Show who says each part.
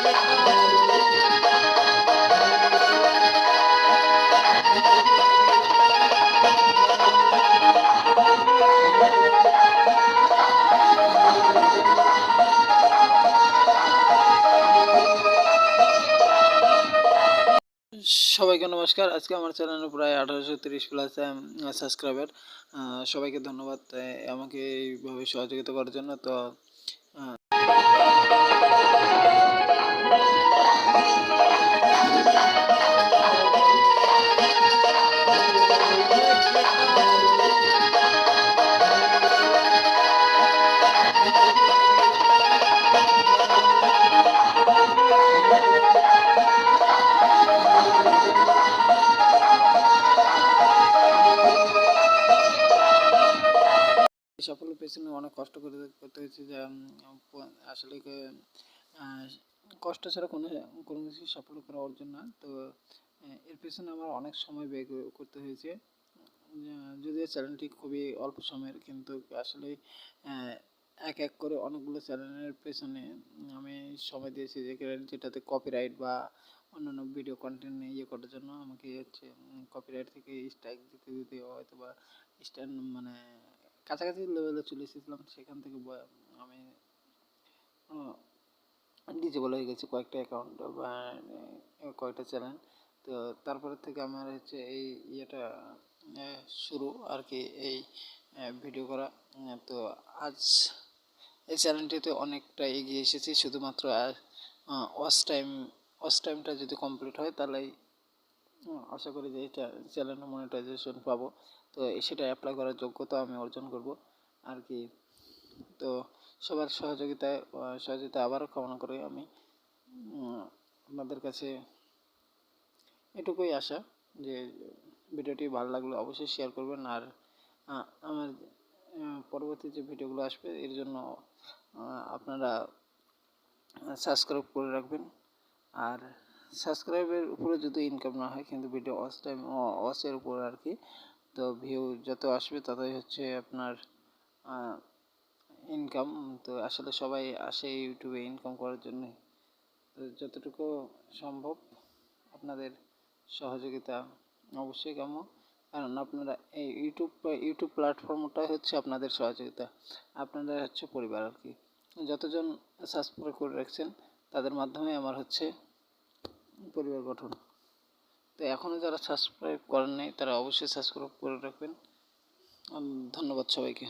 Speaker 1: সবাইকে নমস্কার। আজকে আমার চ্যানেলে প্রায় আঠারোশো তিরিশ প্লাস সাবস্ক্রাইবার um, সবাইকে ধন্যবাদ আমাকে এইভাবে সহযোগিতা করার জন্য। তো এই সাফল্যের পেছনে অনেক কষ্ট করে করতে হয়েছে যে আসলে কষ্ট ছাড়া কোনো কোনো কিছু সাফল্য করা অর্জন না। তো এর পেছনে আমার অনেক সময় ব্যয় করতে হয়েছে। যদিও চ্যানেলটি খুবই অল্প সময়ের, কিন্তু আসলে এক এক করে অনেকগুলো চ্যানেলের পেছনে আমি সময় দিয়েছি যে- যেটাতে কপিরাইট বা অন্যান্য ভিডিও কন্টেন্ট ইয়ে করার জন্য আমাকে হচ্ছে কপিরাইট থেকে স্ট্রাইক দিতে দিতে হয়তো বা স্ট্যান্ড মানে কাছাকাছি লেভেলে চলে এসেছিলাম সেখান থেকে আমি ডিজেবল হয়ে গেছে কয়েকটা অ্যাকাউন্ট বা কয়েকটা চ্যানেল তো তারপরে থেকে আমার হচ্ছে এই ইয়েটা শুরু আর কি এই ভিডিও করা। তো আজ এই চ্যানেলটিতে অনেকটা এগিয়ে এসেছি শুধুমাত্র ওয়াচ টাইম ওয়াচ টাইমটা যদি কমপ্লিট হয় তাহলেই উম, আশা করি যে এটা চ্যানেল মনিটাইজেশন পাবো। তো সেটা অ্যাপ্লাই করার যোগ্যতা আমি অর্জন করব। আর কি, তো সবার সহযোগিতায় সহযোগিতা আবারও কামনা করে আমি। আপনাদের কাছে এটুকুই আশা যে ভিডিওটি ভালো লাগলে অবশ্যই শেয়ার করবেন। আর আমার পরবর্তী যে ভিডিওগুলো আসবে, এর জন্য আপনারা সাবস্ক্রাইব করে রাখবেন। আর সাবস্ক্রাইবের উপরে যদি ইনকাম না হয়, কিন্তু ভিডিও ওয়াচ টাইম ওয়াচের উপর আর কি, তো ভিউ যত আসবে ততই হচ্ছে আপনার ইনকাম তো আসলে সবাই আসে ইউটিউবে ইনকাম করার জন্য। তো যতটুকু সম্ভব আপনাদের সহযোগিতা অবশ্যই কাম্য। কারণ আপনারা এই ইউটিউব ইউটিউব প্ল্যাটফর্মটাই হচ্ছে আপনাদের সহযোগিতা। আপনাদের হচ্ছে পরিবার আর কি। যতজন সাবস্ক্রাইব করে রাখছেন, তাদের মাধ্যমে আমার হচ্ছে পরিবার গঠন। তো এখনও যারা সাবস্ক্রাইব করেন নাই, তারা অবশ্যই সাবস্ক্রাইব করে রাখবেন। ধন্যবাদ সবাইকে।